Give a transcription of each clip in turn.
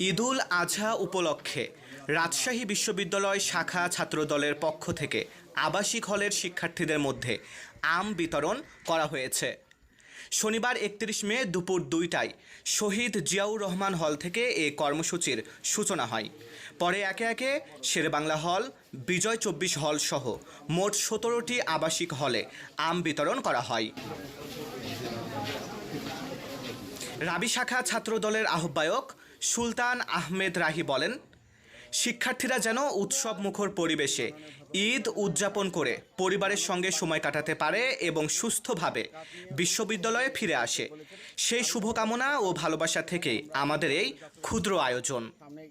ঈদুল আজহা উপলক্ষে রাজশাহী বিশ্ববিদ্যালয় শাখা ছাত্রদলের পক্ষ থেকে আবাসিক হলের শিক্ষার্থীদের মধ্যে আম বিতরণ করা হয়েছে। শনিবার একত্রিশ মে দুপুর দুইটায় শহীদ জিয়াউর রহমান হল থেকে এ কর্মসূচির সূচনা হয়। পরে একে একে শেরবাংলা হল, বিজয় চব্বিশ হল সহ মোট সতেরোটি আবাসিক হলে আম বিতরণ করা হয়। রাবি শাখা ছাত্রদলের আহ্বায়ক সুলতান আহমেদ রাহি বলেন শিক্ষার্থীরা যেন উৎসব মুখর পরিবেশে ঈদ উদযাপন করে পরিবারের সঙ্গে সময় কাটাতে পারে এবং সুস্থভাবে বিশ্ববিদ্যালয়ে ফিরে আসে। সেই শুভকামনা ও ভালোবাসা থেকে আমাদের এই ক্ষুদ্র আয়োজন।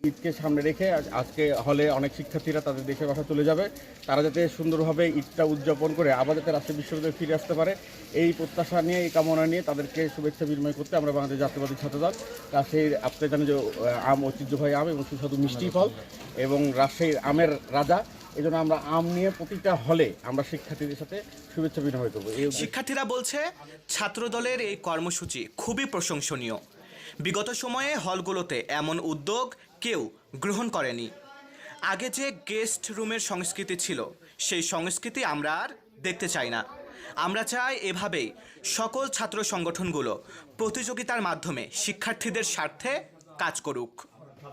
ঈদকে সামনে রেখে আজকে হলে অনেক শিক্ষার্থীরা তাদের দেশের কথা চলে যাবে। তারা যাতে সুন্দরভাবে ঈদটা উদযাপন করে আবার যাতে রাজশাহী বিশ্ববিদ্যালয়ে ফিরে আসতে পারে, এই প্রত্যাশা নিয়ে, এই কামনা নিয়ে তাদেরকে শুভেচ্ছা বিনিময় করতে আমরা বাংলাদেশ জাতীয়বাদী ছাত্রদল রাজশাহীর আপনি জানেন যে, আম, ঐতিহ্যবাহী আম এবং সুস্বাদু মিষ্টি ফল। এবং রাজশাহীর আমের রাজা। এই জন্য আমরা আম নিয়ে প্রতিটা হলে আমরা শিক্ষার্থীদের সাথে শুভেচ্ছা বিনিময় করব। শিক্ষার্থীরা বলছে, ছাত্রদলের এই কর্মসূচি খুবই প্রশংসনীয়। বিগত সময়ে হলগুলোতে এমন উদ্যোগ কেউ গ্রহণ করেনি। আগে যে গেস্ট রুমের সংস্কৃতি ছিল, সেই সংস্কৃতি আমরা আর দেখতে চাই না। আমরা চাই এভাবেই সকল ছাত্র সংগঠনগুলো প্রতিযোগিতার মাধ্যমে শিক্ষার্থীদের স্বার্থে কাজ করুক।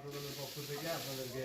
ছাত্রদলের পক্ষ থেকে আপনাদেরকে